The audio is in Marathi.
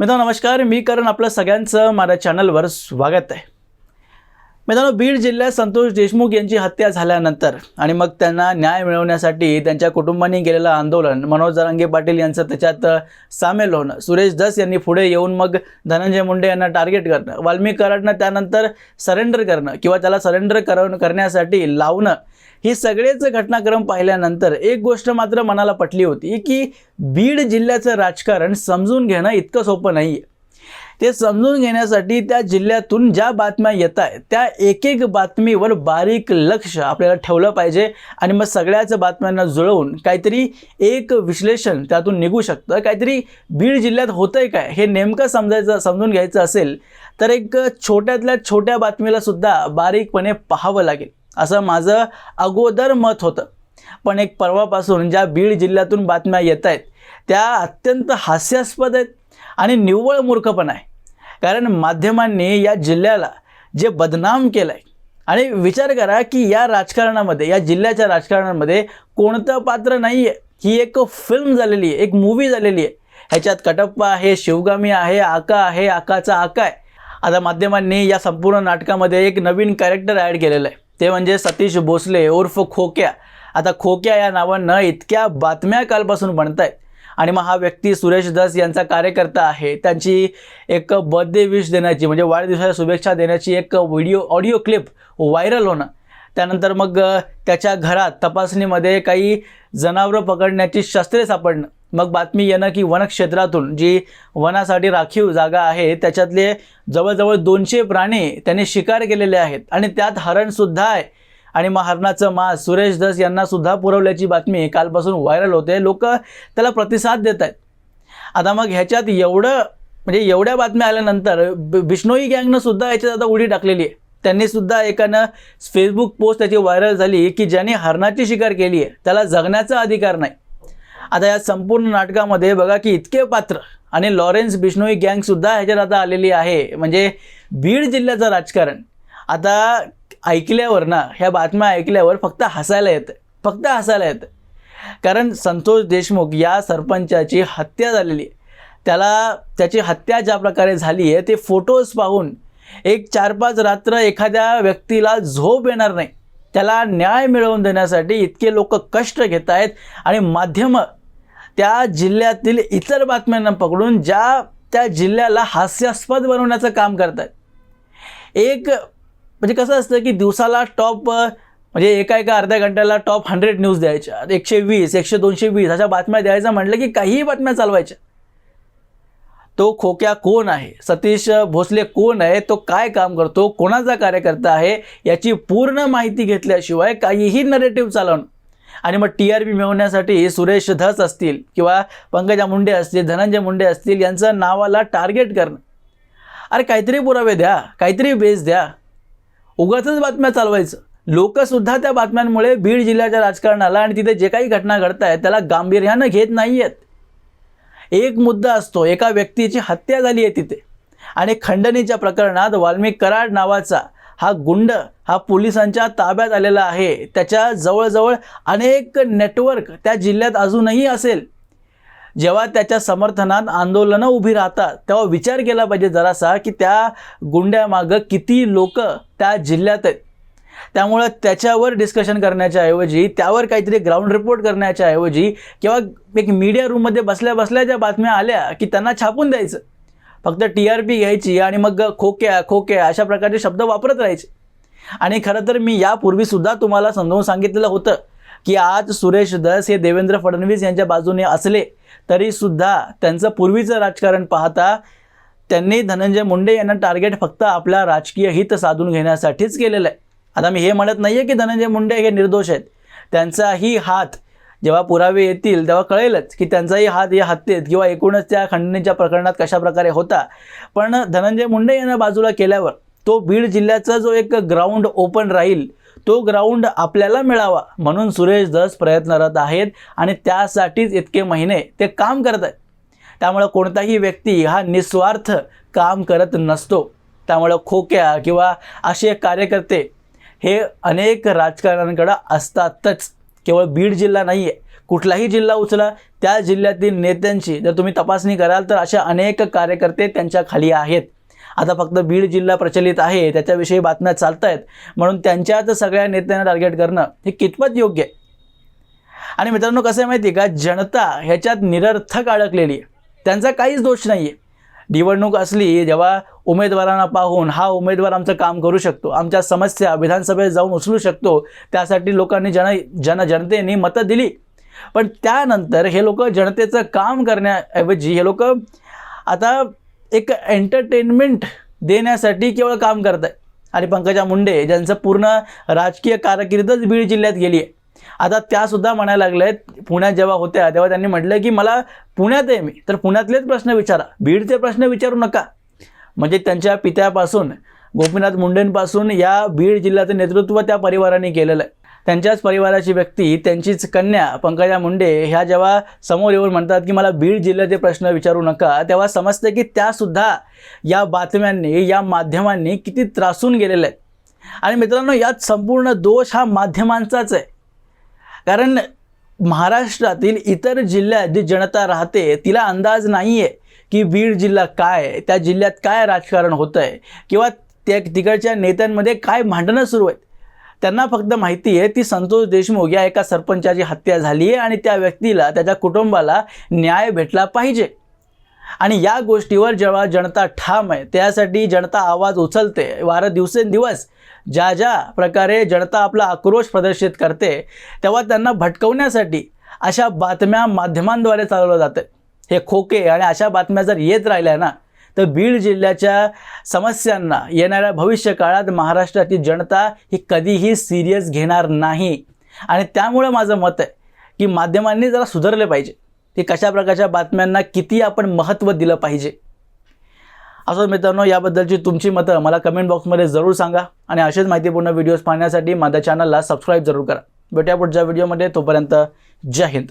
मित्रांनो नमस्कार. मी करण आपलं सगळ्यांचं माझ्या चॅनलवर स्वागत आहे. मित्रांनो बीड जिल्ह्यात संतोष देशमुख यांची हत्या झाल्यानंतर आणि मग त्यांना न्याय मिळवण्यासाठी त्यांच्या कुटुंबांनी केलेलं आंदोलन मनोज जरांगे पाटील यांचं त्याच्यात सामील होणं सुरेश दस यांनी पुढे येऊन मग धनंजय मुंडे यांना टार्गेट करणं वाल्मिक कराडनं त्यानंतर सरेंडर करणं किंवा त्याला सरेंडर कर करण्यासाठी लावणं ही सगळेच घटनाक्रम पाहिल्यानंतर एक गोष्ट मात्र मनाला पटली होती की बीड जिल्ह्याचं राजकारण समजून घेणं इतकं सोपं नाही आहे ते समजून घेण्यासाठी त्या जिल्ह्यातून ज्या बातम्या येत आहेत त्या एक एक बातमीवर बारीक लक्ष आपल्याला ठेवलं पाहिजे आणि मग सगळ्याच बातम्यांना जुळवून काहीतरी एक विश्लेषण त्यातून निघू शकतं. काहीतरी बीड जिल्ह्यात होतं आहे काय हे नेमकं समजायचं समजून घ्यायचं असेल तर एक छोट्यातल्या छोट्या बातमीला सुद्धा बारीकपणे पाहावं लागेल. असं माझं अगोदर मत होतं. पण एक परवापासून ज्या बीड जिल्ह्यातून बातम्या येत आहेत त्या अत्यंत हास्यास्पद आहेत आणि निव्वळ मूर्खपणा आहे. कारण माध्यमांनी या जिल्ह्याला जे बदनाम केलं आहे आणि विचार करा की या राजकारणामध्ये या जिल्ह्याच्या राजकारणामध्ये कोणतं पात्र नाही आहे ही एक फिल्म झालेली आहे एक मूवी झालेली आहे ह्याच्यात कटप्पा आहे शिवगामी आहे आका आहे आकाचा आका आहे. आता माध्यमांनी या संपूर्ण नाटकामध्ये एक नवीन कॅरेक्टर ॲड केलेलं आहे. ते म्हणजे सतीश भोसले उर्फ खोक्या. आता खोक्या या नावानं इतक्या बातम्या कालपासून बनत आहेत आणि मग हा व्यक्ती सुरेश दास यांचा कार्यकर्ता आहे. त्यांची एक बर्थडे विश देण्याची म्हणजे वाढदिवसाच्या शुभेच्छा देण्याची एक व्हिडिओ ऑडिओ क्लिप व्हायरल होणं. त्यानंतर मग त्याच्या घरात तपासणीमध्ये काही जनावरं पकडण्याची शस्त्रे सापडणं. मग बातमी येणं की वनक्षेत्रातून जी वनासाठी राखीव जागा आहे त्याच्यातले जवळजवळ दोनशे प्राणी त्यांनी शिकार केलेले आहेत. आणि त्यात हरणसुद्धा आहे. आणि मग हरणाचं मांस सुरेश दस यांनासुद्धा पुरवल्याची बातमी कालपासून व्हायरल होते. लोक त्याला प्रतिसाद देत आहेत. आता मग ह्याच्यात एवढं म्हणजे एवढ्या बातम्या आल्यानंतर बिष्णोई गँगनंसुद्धा गँगनं सुद्धा याच्यात आता उडी टाकलेली आहे. त्यांनीसुद्धा एकानं फेसबुक पोस्ट त्याची व्हायरल झाली की ज्याने हरणाची शिकार केली आहे त्याला जगण्याचा अधिकार नाही. आता या संपूर्ण नाटकामध्ये बघा की इतके पात्र आणि लॉरेन्स बिश्नोई गँगसुद्धा ह्याच्यात आता आलेली आहे. म्हणजे बीड जिल्ह्याचं राजकारण. आता ऐकल्यावर ना ह्या बातम्या ऐकल्यावर फक्त हसायला येतं. फक्त हसायला येतं. कारण संतोष देशमुख या सरपंचाची हत्या झालेली आहे. त्याला त्याची हत्या ज्या प्रकारे झाली आहे ते फोटोज पाहून एक चार पाच रात्र एखाद्या व्यक्तीला झोप येणार नाही. त्याला न्याय मिळवून देण्यासाठी इतके लोक कष्ट घेत आहेत आणि माध्यमं त्या जिल्ह्यातील इतर बातम्यांना पकडून ज्या त्या जिल्ह्याला हास्यास्पद बनवण्याचं काम करत आहेत एक म्हणजे कसं असतं की दिवसाला टॉप म्हणजे एका एका अर्ध्या घंट्याला टॉप हंड्रेड न्यूज द्यायच्या. एकशे वीस एकशे दोनशे वीस अशा बातम्या द्यायचं म्हटलं की काहीही बातम्या चालवायच्या. तो खोक्या कोण आहे? सतीश भोसले कोण आहे? तो काय काम करतो? कोणाचा कार्यकर्ता आहे? याची पूर्ण माहिती घेतल्याशिवाय काहीही नरेटिव्ह चालवणं. आणि मग टी आर पी मिळवण्यासाठी सुरेश धस असतील किंवा पंकजा मुंडे असतील धनंजय मुंडे असतील यांचं नावाला टार्गेट करणं. अरे काहीतरी पुरावे द्या काहीतरी बेस द्या. उगाचच बातम्या चालवायचं. लोकसुद्धा त्या बातम्यांमुळे बीड जिल्ह्याच्या राजकारणाला आणि तिथे जे काही घटना घडत आहेत त्याला गांभीर्यानं घेत नाही आहेत एक मुद्दा असतो एका व्यक्तीची हत्या झाली आहे तिथे. आणि खंडणीच्या प्रकरणात वाल्मिक कराड नावाचा हा गुंड हा पोलिसांच्या ताब्यात आलेला आहे. त्याच्या जवळजवळ अनेक नेटवर्क त्या जिल्ह्यात अजूनही असेल. जेव्हा त्याच्या समर्थनात आंदोलनं उभी राहतात तेव्हा विचार केला पाहिजे जरासा की त्या गुंड्यामागं किती लोक त्या जिल्ह्यात आहेत. त्यामुळं त्याच्यावर डिस्कशन करण्याच्या ऐवजी त्यावर काहीतरी ग्राउंड रिपोर्ट करण्याच्या ऐवजी किंवा एक मीडिया रूममध्ये बसल्या बसल्या ज्या बातम्या आल्या की त्यांना छापून द्यायचं. फक्त टी आर पी घ्यायची आणि मग खोक्या खोक्या अशा प्रकारचे शब्द वापरत राहायचे. आणि खरं तर मी यापूर्वीसुद्धा तुम्हाला समजावून सांगितलेलं होतं की आज सुरेश दस हे देवेंद्र फडणवीस यांच्या बाजूने असले तरीसुद्धा त्यांचं पूर्वीचं राजकारण पाहता त्यांनी धनंजय मुंडे यांना टार्गेट फक्त आपला राजकीय हित साधून घेण्यासाठीच केलेलं आहे. आता मी हे म्हणत नाही आहे की धनंजय मुंडे हे निर्दोष आहेत. त्यांचाही हात जेव्हा पुरावे येतील तेव्हा कळेलच की त्यांचाही हात या हत्येत किंवा एकूणच त्या खंडणीच्या प्रकरणात कशा प्रकारे होता. पण धनंजय मुंडे यांना बाजूला केल्यावर तो बीड जिल्ह्याचा जो एक ग्राउंड ओपन राहील तो ग्राउंड आपल्याला मिळावा म्हणून सुरेश दस प्रयत्नरत आहेत आणि त्यासाठीच इतके महिने ते काम करत आहेत. त्यामुळं कोणताही व्यक्ती हा निस्वार्थ काम करत नसतो. त्यामुळं खोक्या किंवा असे कार्यकर्ते हे अनेक राजकारण्यांकडं असतातच. केवळ बीड जिल्हा नाही आहे कुठलाही जिल्हा उचला त्या जिल्ह्यातील नेत्यांची जर तुम्ही तपासणी कराल तर अशा अनेक कार्यकर्ते त्यांच्या खाली आहेत. आता फक्त बीड जिल्हा प्रचलित आहे त्याच्याविषयी बातम्या चालत आहेत म्हणून त्यांच्याच सगळ्या नेत्यांना टार्गेट करणं हे कितपत योग्य? आहे आणि मित्रांनो कसं आहे माहिती आहे का? जनता ह्याच्यात निरर्थक अडकलेली आहे त्यांचा काहीच दोष नाही आहे निवडणूक असली जेव्हा उमेदवारांना पाहून हा उमेदवार आमचं काम करू शकतो आमच्या समस्या विधानसभेत जाऊन उचलू शकतो त्यासाठी लोकांनी जन जन जनतेने मतं दिली. पण त्यानंतर हे लोक जनतेचं काम करण्याऐवजी हे लोक आता एक एंटरटेनमेंट देण्यासाठी केवळ काम करत आहे आणि पंकजा मुंडे ज्यांचं पूर्ण राजकीय कारकिर्दच बीड जिल्ह्यात गेली आहे. आता त्यासुद्धा म्हणायला लागल्या आहेत पुण्यात जेव्हा होत्या तेव्हा त्यांनी म्हटलं की मला पुण्यात आहे मी. तर पुण्यातलेच प्रश्न विचारा. बीडचे प्रश्न विचारू नका. म्हणजे त्यांच्या पित्यापासून गोपीनाथ मुंडेंपासून या बीड जिल्ह्याचं नेतृत्व त्या परिवाराने केलेलं आहे. त्यांच्याच परिवाराची व्यक्ती त्यांचीच कन्या पंकजा मुंडे ह्या जेव्हा समोर येऊन म्हणतात की मला बीड जिल्ह्याचे प्रश्न विचारू नका तेव्हा समजतं की त्यासुद्धा या बातम्यांनी या माध्यमांनी किती त्रासून गेलेल्या आहेत. आणि मित्रांनो यात संपूर्ण दोष हा माध्यमांचाच आहे. कारण महाराष्ट्रातील इतर जिल्ह्यात जी जनता राहते तिला अंदाज नाही आहे की बीड जिल्हा काय आहे, त्या जिल्ह्यात काय राजकारण होतं आहे किंवा त्या तिकडच्या नेत्यांमध्ये काय भांडणं सुरू आहेत. त्यांना फक्त माहिती आहे ती संतोष देशमुख या एका सरपंचाची हत्या झाली आहे आणि त्या व्यक्तीला त्याच्या कुटुंबाला न्याय भेटला पाहिजे. आणि या गोष्टीवर जेव्हा जनता ठाम आहे त्यासाठी जनता आवाज उचलते. वारं दिवसेंदिवस ज्या ज्या प्रकारे जनता आपला आक्रोश प्रदर्शित करते तेव्हा त्यांना भटकवण्यासाठी अशा बातम्या माध्यमांद्वारे चालवलं जातं. हे खोके आणि अशा बातम्या जर येत राहिल्या ना तर बीड जिल्ह्याच्या समस्यांना येणाऱ्या भविष्य काळात महाराष्ट्राची जनता ही कधीही सिरियस घेणार नाही. आणि त्यामुळं माझं मत आहे की माध्यमांनी जरा सुधारले पाहिजे. की कशा प्रकारच्या बातम्यांना किती आपण महत्त्व दिलं पाहिजे. असो मित्रांनो याबद्दलची तुमची मतं मला कमेंट बॉक्समध्ये जरूर सांगा आणि असेच माहितीपूर्ण व्हिडिओज पाहण्यासाठी माझ्या चॅनलला सबस्क्राईब जरूर करा. भेटूया पुढच्या व्हिडिओमध्ये तोपर्यंत जय हिंद.